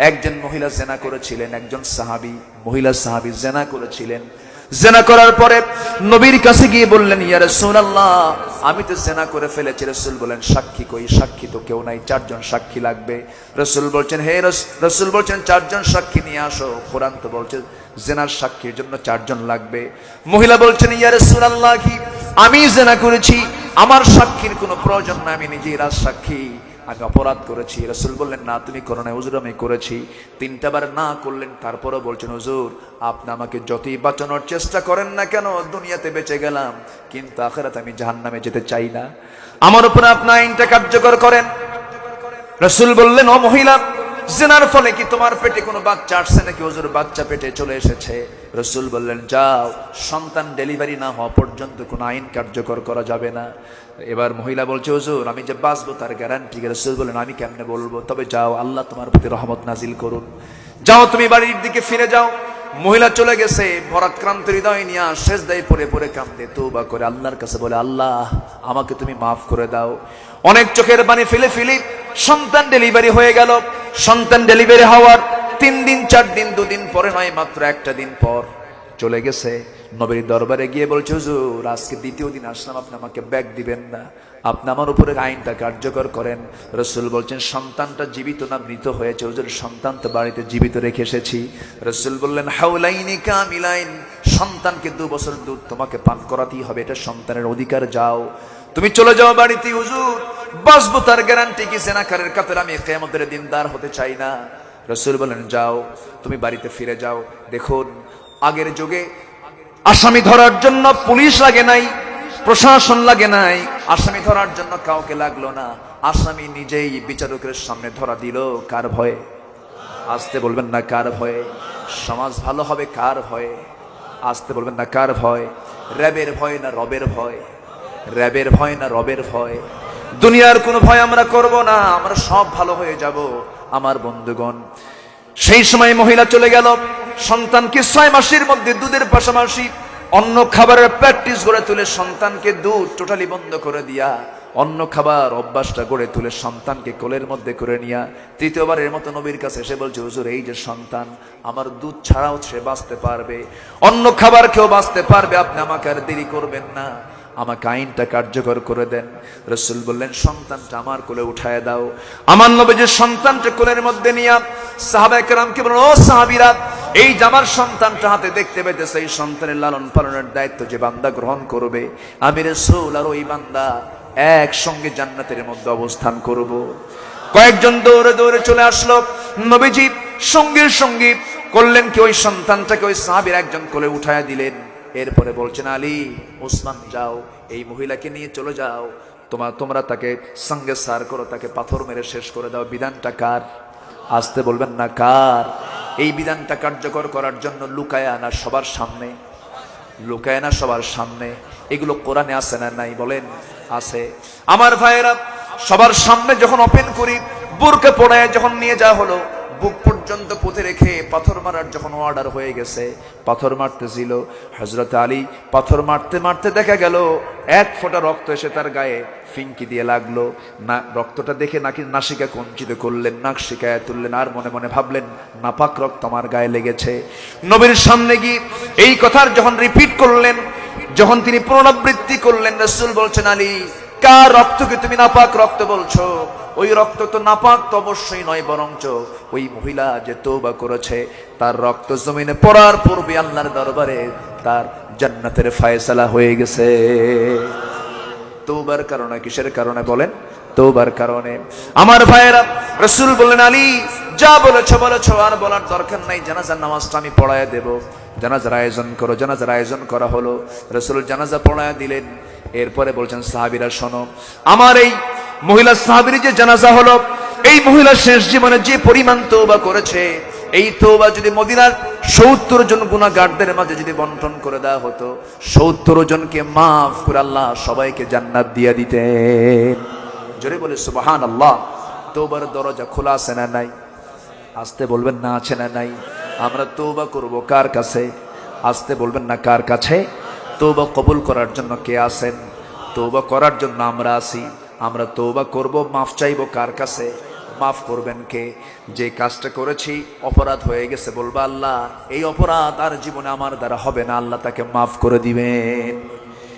একজন মহিলা জেনা করেছিলেন, একজন সাহাবী, মহিলা সাহাবী জেনা করেছিলেন। জেনা করার পরে নবীর কাছে গিয়ে বললেন, ইয়া রাসূলুল্লাহ, আমি তো জেনা করে ফেলেছি। রাসূল বলেন, সাক্ষী কই? সাক্ষী তো কেউ নাই, চারজন সাক্ষী লাগবে। রাসূল বলছেন, হে রাস- রাসূল বলছেন, চারজন সাক্ষী নিয়ে আসো। কোরআন তো বলছে, জেনার সাক্ষীর জন্য চারজন লাগবে। মহিলা বলছেন, ইয়া রাসূলুল্লাহ কি? আমি জেনা করেছি, আমার সাক্ষীর কোনো প্রয়োজন নাই, আমি নিজেই রাজ সাক্ষী। আমি অপরাধ করেছি। রসুল বললেন, না, তুমি করো না হুজুর আমি করেছি। তিনটা বার না করলেন, তারপরও বলছেন, হুজুর, আপনি আমাকে যতই বাঁচানোর চেষ্টা করেন না কেন, দুনিয়াতে বেঁচে গেলাম। কিন্তু আখেরাতে আমি জাহান নামে যেতে চাই না। আমার উপরে আপনি আইনটা কার্যকর করেন। রসুল বললেন, ও মহিলা জেনার ফলে কি তোমার পেটে কোনো বাচ্চা আসছে নাকি? হুজুর, বাচ্চা পেটে চলে এসেছে। রসুল বললেন, যাও, সন্তান ডেলিভারি না হওয়া পর্যন্ত কোনো আইন কার্যকর করা যাবে না। এবার মহিলা বলছে, হুজুর, আমি যে বাঁচবো তার গ্যারান্টি রসুল বললেন, আমি কেমনে বলব? তবে যাও, আল্লাহ তোমার প্রতি রহমত নাজিল করুন। যাও, তুমি বাড়ির দিকে ফিরে যাও। মহিলা চলে গেছে, ভরাক্রান্ত হৃদয় নিয়ে শেষ দায় পরে পরে কান্দে বা করে আল্লাহর কাছে বলে, আল্লাহ, আমাকে তুমি মাফ করে দাও। অনেক চোখের পানি ফেলে ফেলি সন্তান ডেলিভারি হয়ে গেল। সন্তান ডেলিভারি হওয়ার তিন দিন চার দিন দুদিন পরে নয় মাত্র একটা দিন পর। চলে গেছে। নবীর দরবারে গিয়ে বলছে, হুজুর, আজকে দ্বিতীয় দিন আসলাম, আপনি আমাকে ব্যাগ দিবেন না। আপনি আমার উপরে আইনটা কার্যকর করেন। রসুল বলছেন, সন্তানটা জীবিত না মৃত হয়েছে? হুজুর, সন্তান তো বাড়িতে জীবিত রেখে এসেছি। রসুল বললেন, হাউলাইনি কামিলাইন, সন্তানকে দু বছর দুধ তোমাকে পান করাতেই হবে, এটা সন্তানের অধিকার, যাও। তুমি চলে যাও বাড়িতে হুজুর। বাঁচবো তার গ্যারান্টি কি? সেনাকারের কাতের আমি কেমতের দিনদার হতে চাই না। রসুল বলেন যাও, তুমি বাড়িতে ফিরে যাও, দেখুন আগের যুগে আসামি ধরার জন্য পুলিশ লাগে নাই, প্রশাসন লাগে নাই, আসামি ধরার জন্য কাউকে লাগল না। আসামি নিজেই বিচারকের সামনে ধরা দিল, কার ভয়ে? আসতে বলবেন না কার ভয়ে? সমাজ ভালো হবে কার ভয়ে? আসতে বলবেন না কার ভয়? র্যাবের ভয় না রবের ভয়? র্যাবের ভয় না রবের ভয়? দুনিয়ার কোনো ভয় আমরা করব না, আমরা সব ভালো হয়ে যাব। আমার বন্ধুগণ, সেই সময় মহিলা চলে গেল। সন্তানকে ছয় মাসের মধ্যে দুধের পাশাপাশি অন্য খাবারের প্র্যাকটিস গড়ে তুলে সন্তানকে দুধ টোটালি বন্ধ করে দিয়া, অন্য খাবার অভ্যাসটা গড়ে তুলে সন্তানকে কোলের মধ্যে করে নিয়া, তৃতীয়বারের মতো নবীর কাছে এসে বলছে, হুজুর, এই যে সন্তান, আমার দুধ ছাড়াও সে বাঁচতে পারবে। অন্য খাবার কেউ বাঁচতে পারবে, আপনি আমাকে আর দেরি করবেন না। আমাকে আইনটা কার্যকর করে দেন। রসুল বললেন, সন্তানটা আমার কোলে উঠায় দাও। আমার নবী যে সন্তানটা কোলের মধ্যে নিয়া সাহাবাহামকে বলেন ও সাহাবিরা এই যে আমার সন্তানটা হাতে দেখতে পেতেছে, এই সন্তানের লালন পালনের দায়িত্ব যে বান্দা গ্রহণ করবে, আমি রসুল আর ওই বান্দা একসঙ্গে জান্নাতের মধ্যে অবস্থান করব। কয়েকজন দৌড়ে দৌড়ে চলে আসলো। নবীজি সঙ্গীর সঙ্গী করলেন কি, ওই সন্তানটাকে ওই সাহাবির একজন কোলে উঠায় দিলেন। এরপরে বলছেন, আলী, ওসমান, যাও, এই মহিলাকে নিয়ে চলে যাও। তোমার তোমরা তাকে সঙ্গে সার করো, তাকে পাথর মেরে শেষ করে দাও। বিধানটা কার? আসতে বলবেন না, কার? এই বিধানটা কার্যকর করার জন্য লুকায় আনা সবার সামনে, লুকায় না সবার সামনে। এগুলো কোরআনে আছে না নাই বলেন? আছে। আমার ভাইয়েরা, সবার সামনে যখন ওপেন করি, বুরকে পড়ায় যখন নিয়ে যাওয়া হলো বুক পর্যন্ত পুঁতে রেখে পাথর মারার যখন অর্ডার হয়ে গেছে, পাথর মারতেছিল হজরত আলী পাথর মারতে মারতে দেখা গেল, এক ফোঁটা রক্ত এসে তার গায়ে ফিঙ্কি দিয়ে লাগল। না, রক্তটা দেখে নাকি নাসিকা কঞ্চিত করলেন, নাক শিকায় তুললেন, আর মনে মনে ভাবলেন, নাপাক রক্ত আমার গায়ে লেগেছে। নবীর সামনে গিয়ে এই কথার যখন রিপিট করলেন, যখন তিনি পুনরাবৃত্তি করলেন, রসুল বলছেন, আলী, কার রক্তকে তুমি নাপাক রক্ত বলছো? ওই রক্ত তো নাপাক তো অবশ্যই নয়, বরঞ্চ ওই মহিলা যে তৌবা করেছে, তার রক্ত জমিনে পড়ার পূর্বে আল্লাহর দরবারে তার জান্নাতের ফায়সালা হয়ে গেছে। তৌবার কারণে, কিসের কারণে বলেন? তৌবার কারণে। আমার ভাইয়েরা, রসুল বললেন, আলী, যা বলেছ বলেছ, আর বলার দরকার নাই, জানাজার নামাজটা আমি পড়ায় দেব। জানাজার আয়োজন করো, জানাজার আয়োজন করা হলো। রসুল জানাজা পড়ায় দিলেন। এরপরে বলছেন, সাহাবিরা, শোনো, আমার এই মহিলা সাহাবির যে জানাজা হলো, এই মহিলা শেষ জীবনে যে পরিমাণ তৌবা করেছে, এই তৌবা যদি মদিনার সত্তর জন গুণাগারদের মাঝে যদি বন্টন করে দেওয়া হতো, সত্তর জনকে মাফ করে আল্লাহ সবাইকে জান্নাত দিয়ে দিতেন। জোরে বলে সুবাহান আল্লাহ তৌবার দরজা খোলা আছে না নাই? আসতে বলবেন না আছে না নাই? আমরা তৌবা করব কার কাছে? আসতে বলবেন না কার কাছে? তৌবা কবুল করার জন্য কে আসেন তৌবা করার জন্য আমরা আসি আমরা তৌবা করব, মাফ চাইব কার কাছে? মাফ করবেন কে? যে কাজটা করেছি, অপরাধ হয়ে গেছে, বলবা আল্লাহ, এই অপরাধ আর জীবনে আমার দ্বারা হবে না, আল্লাহ তাকে মাফ করে দিবেন।